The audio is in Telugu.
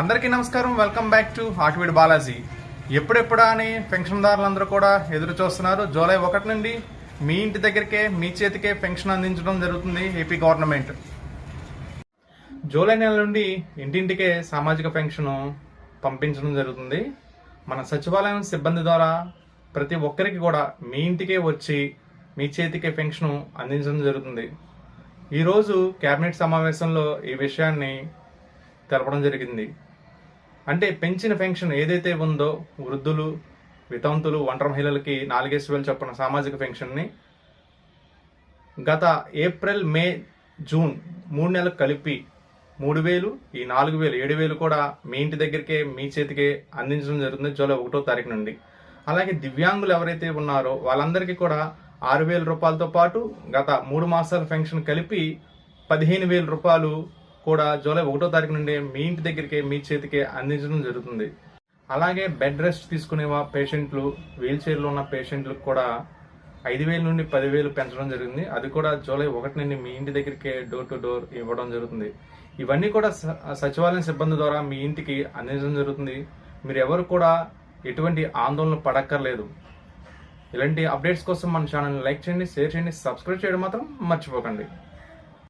అందరికీ నమస్కారం. వెల్కమ్ బ్యాక్ టు హార్ట్వీడ్ బాలాజీ. ఎప్పుడెప్పుడా అని పెన్షన్దారులందరూ కూడా ఎదురు చూస్తున్నారు. జూలై ఒకటి నుండి మీ ఇంటి దగ్గరికే మీ చేతికే పెన్షన్ అందించడం జరుగుతుంది ఏపీ గవర్నమెంట్. జూలై నెల నుండి ఇంటింటికే సామాజిక పెన్షన్ పంపించడం జరుగుతుంది. మన సచివాలయం సిబ్బంది ద్వారా ప్రతి ఒక్కరికి కూడా మీ ఇంటికే వచ్చి మీ చేతికే పెన్షన్ అందించడం జరుగుతుంది. ఈరోజు కేబినెట్ సమావేశంలో ఈ విషయాన్ని తెలపడం జరిగింది. అంటే పెంచిన పెన్షన్ ఏదైతే ఉందో వృద్ధులు వితంతులు ఒంటరి మహిళలకి నాలుగేసి వేలు చొప్పున సామాజిక పెన్షన్ని గత ఏప్రిల్ మే జూన్ మూడు నెలలకు కలిపి మూడు వేలు ఈ నాలుగు వేలు ఏడు వేలు కూడా మీ ఇంటి దగ్గరికే మీ చేతికే అందించడం జరుగుతుంది జూలై ఒకటో తారీఖు నుండి. అలాగే దివ్యాంగులు ఎవరైతే ఉన్నారో వాళ్ళందరికీ కూడా ఆరు వేల రూపాయలతో పాటు గత మూడు మాసాల పెన్షన్ కలిపి పదిహేను వేల రూపాయలు కూడా జూలై ఒకటో తారీఖు నుండి మీ ఇంటి దగ్గరికే మీ చేతికే అందించడం జరుగుతుంది. అలాగే బెడ్ రెస్ట్ తీసుకునే పేషెంట్లు వీల్ చైర్లో ఉన్న పేషెంట్లకు కూడా ఐదు వేల నుండి పదివేలు పెంచడం జరిగింది. అది కూడా జూలై ఒకటి నుండి మీ ఇంటి దగ్గరికే డోర్ టు డోర్ ఇవ్వడం జరుగుతుంది. ఇవన్నీ కూడా స- సచివాలయం సిబ్బంది ద్వారా మీ ఇంటికి అందించడం జరుగుతుంది. మీరు ఎవరు కూడా ఎటువంటి ఆందోళన పడక్కర్లేదు. ఇలాంటి అప్డేట్స్ కోసం మన ఛానల్ని లైక్ చేయండి షేర్ చేయండి సబ్స్క్రైబ్ చేయడం మాత్రం మర్చిపోకండి.